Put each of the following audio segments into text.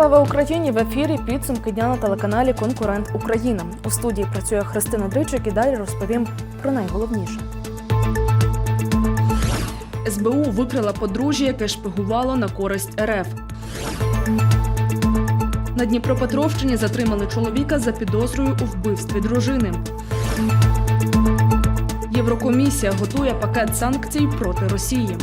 Слава Україні! В ефірі підсумки дня на телеканалі Конкурент Україна. У студії працює Христина Дричик і далі розповім про найголовніше. СБУ викрила подружжя, яке шпигувало на користь РФ. На Дніпропетровщині затримали чоловіка за підозрою у вбивстві дружини. Єврокомісія готує пакет санкцій проти Росії.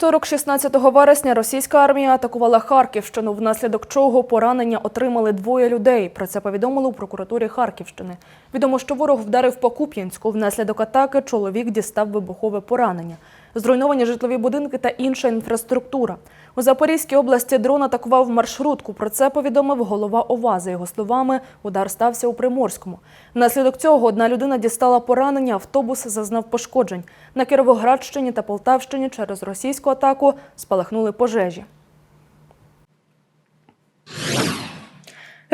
Вівторок, 16 вересня, російська армія атакувала Харківщину, внаслідок чого поранення отримали двоє людей. Про це повідомили у прокуратурі Харківщини. Відомо, що ворог вдарив по Куп'янську. Внаслідок атаки чоловік дістав вибухове поранення. Зруйновані житлові будинки та інша інфраструктура. У Запорізькій області дрон атакував маршрутку. Про це повідомив голова ОВА. За його словами, удар стався у Приморському. Внаслідок цього одна людина дістала поранення, автобус зазнав пошкоджень. На Кіровоградщині та Полтавщині через російську атаку спалахнули пожежі.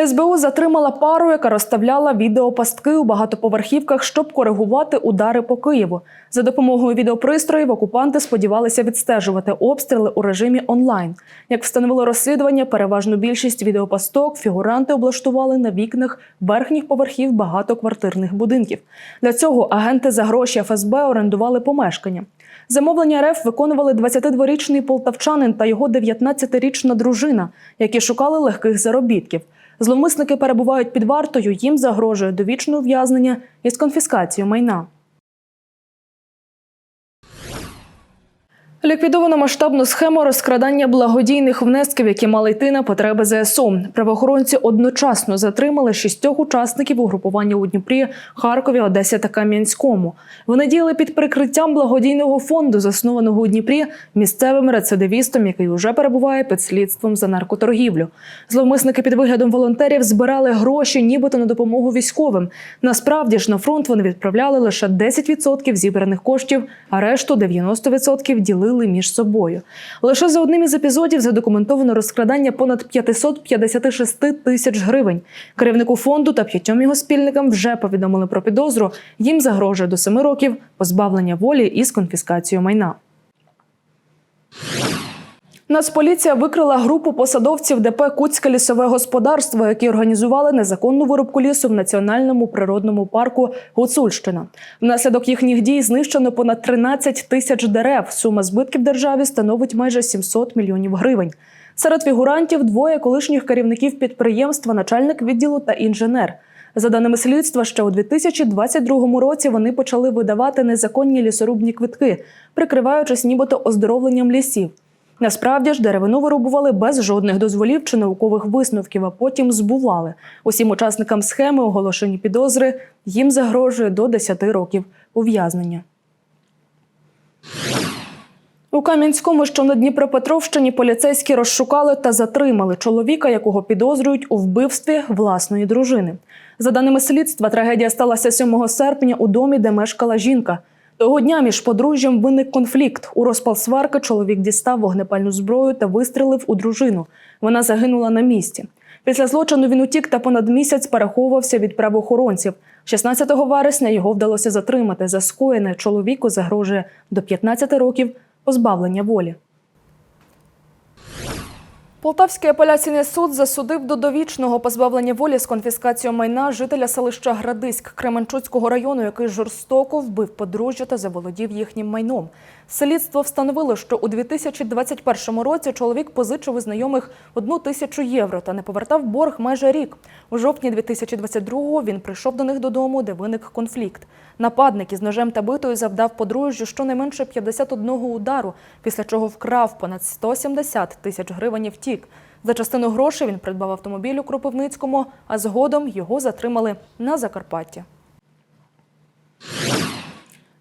СБУ затримала пару, яка розставляла відеопастки у багатоповерхівках, щоб коригувати удари по Києву. За допомогою відеопристроїв окупанти сподівалися відстежувати обстріли у режимі онлайн. Як встановило розслідування, переважну більшість відеопасток фігуранти облаштували на вікнах верхніх поверхів багатоквартирних будинків. Для цього агенти за гроші ФСБ орендували помешкання. Замовлення РФ виконували 22-річний полтавчанин та його 19-річна дружина, які шукали легких заробітків. Зловмисники перебувають під вартою, їм загрожує довічне ув'язнення із конфіскацією майна. Ліквідовано масштабну схему розкрадання благодійних внесків, які мали йти на потреби ЗСУ. Правоохоронці одночасно затримали шістьох учасників угрупування у Дніпрі, Харкові, Одесі та Кам'янському. Вони діяли під прикриттям благодійного фонду, заснованого у Дніпрі місцевим рецидивістом, який уже перебуває під слідством за наркоторгівлю. Зловмисники під виглядом волонтерів збирали гроші, нібито на допомогу військовим. Насправді ж на фронт вони відправляли лише 10% зібраних коштів, а решту 90% ділили між собою. Лише за одним із епізодів задокументовано розкрадання понад 556 тисяч гривень. Керівнику фонду та п'ятьом його спільникам вже повідомили про підозру. Їм загрожує до семи років позбавлення волі із конфіскацією майна. Нацполіція викрила групу посадовців ДП Куцьке лісове господарство, які організували незаконну вирубку лісу в національному природному парку Гуцульщина. Внаслідок їхніх дій знищено понад 13 тисяч дерев. Сума збитків державі становить майже 700 мільйонів гривень. Серед фігурантів двоє колишніх керівників підприємства, начальник відділу та інженер. За даними слідства, ще у 2022 році вони почали видавати незаконні лісорубні квитки, прикриваючись нібито оздоровленням лісів. Насправді ж деревину вирубували без жодних дозволів чи наукових висновків, а потім збували. Усім учасникам схеми оголошені підозри їм загрожує до 10 років ув'язнення. У Кам'янському, що на Дніпропетровщині, поліцейські розшукали та затримали чоловіка, якого підозрюють у вбивстві власної дружини. За даними слідства, трагедія сталася 7 серпня у домі, де мешкала жінка. Того дня між подружжям виник конфлікт. У розпал сварки чоловік дістав вогнепальну зброю та вистрелив у дружину. Вона загинула на місці. Після злочину він утік та понад місяць переховувався від правоохоронців. 16 вересня його вдалося затримати. За скоєне чоловіку загрожує до 15 років позбавлення волі. Полтавський апеляційний суд засудив до довічного позбавлення волі з конфіскацією майна жителя селища Градиськ Кременчуцького району, який жорстоко вбив подружжя та заволодів їхнім майном. Слідство встановило, що у 2021 році чоловік позичив у знайомих одну тисячу євро та не повертав борг майже рік. У жовтні 2022-го він прийшов до них додому, де виник конфлікт. Нападник із ножем та битою завдав подружжю щонайменше 51 удару, після чого вкрав понад 170 тисяч гривень і втік. За частину грошей він придбав автомобіль у Кропивницькому, а згодом його затримали на Закарпатті.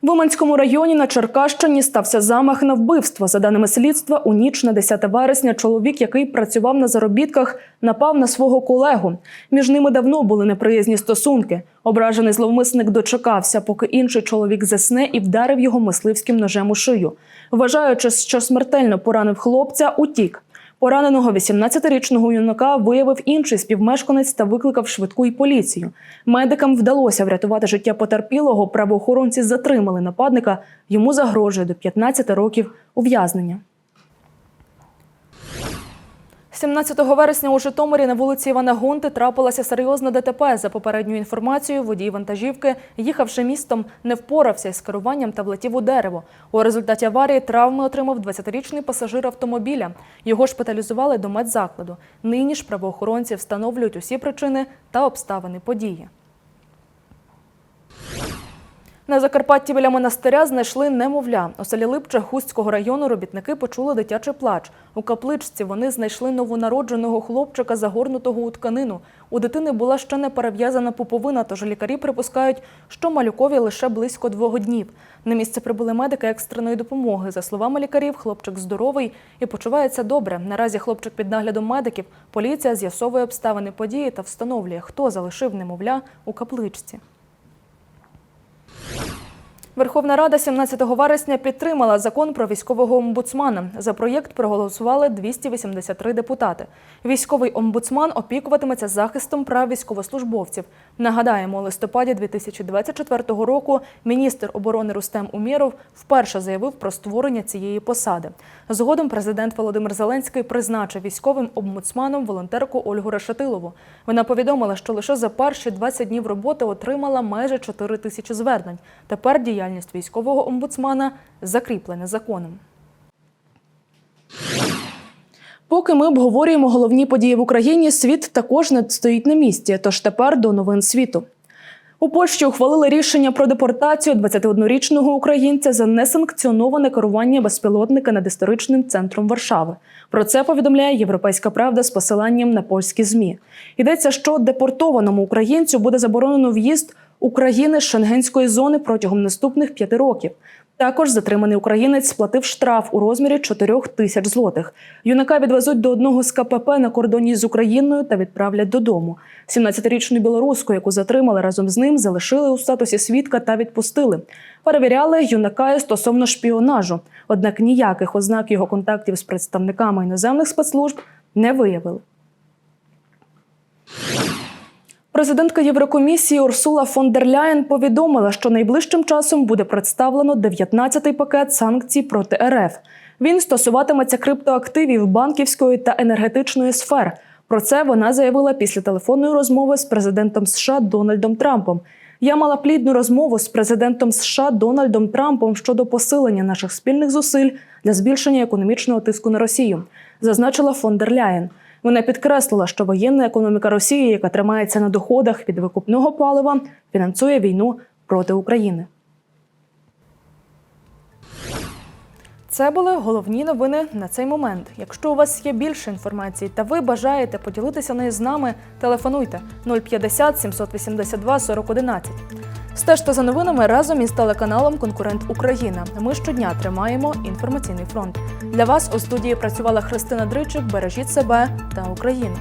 В Уманському районі на Черкащині стався замах на вбивство. За даними слідства, у ніч на 10 вересня чоловік, який працював на заробітках, напав на свого колегу. Між ними давно були неприязні стосунки. Ображений зловмисник дочекався, поки інший чоловік засне і вдарив його мисливським ножем у шию. Вважаючи, що смертельно поранив хлопця, утік. Пораненого 18-річного юнака виявив інший співмешканець та викликав швидку й поліцію. Медикам вдалося врятувати життя потерпілого. Правоохоронці затримали нападника. Йому загрожує до 15 років ув'язнення. 17 вересня у Житомирі на вулиці Івана Гонти трапилася серйозна ДТП. За попередньою інформацією, водій вантажівки, їхавши містом, не впорався із керуванням та влетів у дерево. У результаті аварії травми отримав 20-річний пасажир автомобіля. Його шпиталізували до медзакладу. Нині ж правоохоронці встановлюють усі причини та обставини події. На Закарпатті біля монастиря знайшли немовля. У селі Липче Хустського району робітники почули дитячий плач. У капличці вони знайшли новонародженого хлопчика, загорнутого у тканину. У дитини була ще не перев'язана пуповина, тож лікарі припускають, що малюкові лише близько двох днів. На місце прибули медики екстреної допомоги. За словами лікарів, хлопчик здоровий і почувається добре. Наразі хлопчик під наглядом медиків. Поліція з'ясовує обставини події та встановлює, хто залишив немовля у капличці. Верховна Рада 17 вересня підтримала закон про військового омбудсмана. За проєкт проголосували 283 депутати. Військовий омбудсман опікуватиметься захистом прав військовослужбовців. Нагадаємо, у листопаді 2024 року міністр оборони Рустем Умєров вперше заявив про створення цієї посади. Згодом президент Володимир Зеленський призначив військовим омбудсманом волонтерку Ольгу Решетилову. Вона повідомила, що лише за перші 20 днів роботи отримала майже 4 тисячі звернень. Тепер діяльність військового омбудсмана закріплена законом. Поки ми обговорюємо головні події в Україні, світ також не стоїть на місці. Тож тепер до новин світу. У Польщі ухвалили рішення про депортацію 21-річного українця за несанкціоноване керування безпілотника над історичним центром Варшави. Про це повідомляє Європейська Правда з посиланням на польські змі. Йдеться, що депортованому українцю буде заборонено в'їзд України з шенгенської зони протягом наступних п'яти років. Також затриманий українець сплатив штраф у розмірі 4 тисяч злотих. Юнака відвезуть до одного з КПП на кордоні з Україною та відправлять додому. 17-річну білоруску, яку затримали разом з ним, залишили у статусі свідка та відпустили. Перевіряли юнака стосовно шпіонажу. Однак ніяких ознак його контактів з представниками іноземних спецслужб не виявили. Президентка Єврокомісії Урсула фон дер Ляєн повідомила, що найближчим часом буде представлено 19-й пакет санкцій проти РФ. Він стосуватиметься криптоактивів банківської та енергетичної сфер. Про це вона заявила після телефонної розмови з президентом США Дональдом Трампом. Я мала плідну розмову з президентом США Дональдом Трампом щодо посилення наших спільних зусиль для збільшення економічного тиску на Росію, зазначила фон дер Ляєн. Вона підкреслила, що воєнна економіка Росії, яка тримається на доходах від викупного палива, фінансує війну проти України. Це були головні новини на цей момент. Якщо у вас є більше інформації та ви бажаєте поділитися нею з нами, телефонуйте 050 782 4011. Стежте за новинами разом із телеканалом Конкурент Україна. Ми щодня тримаємо інформаційний фронт. Для вас у студії працювала Христина Дричик. Бережіть себе та Україну.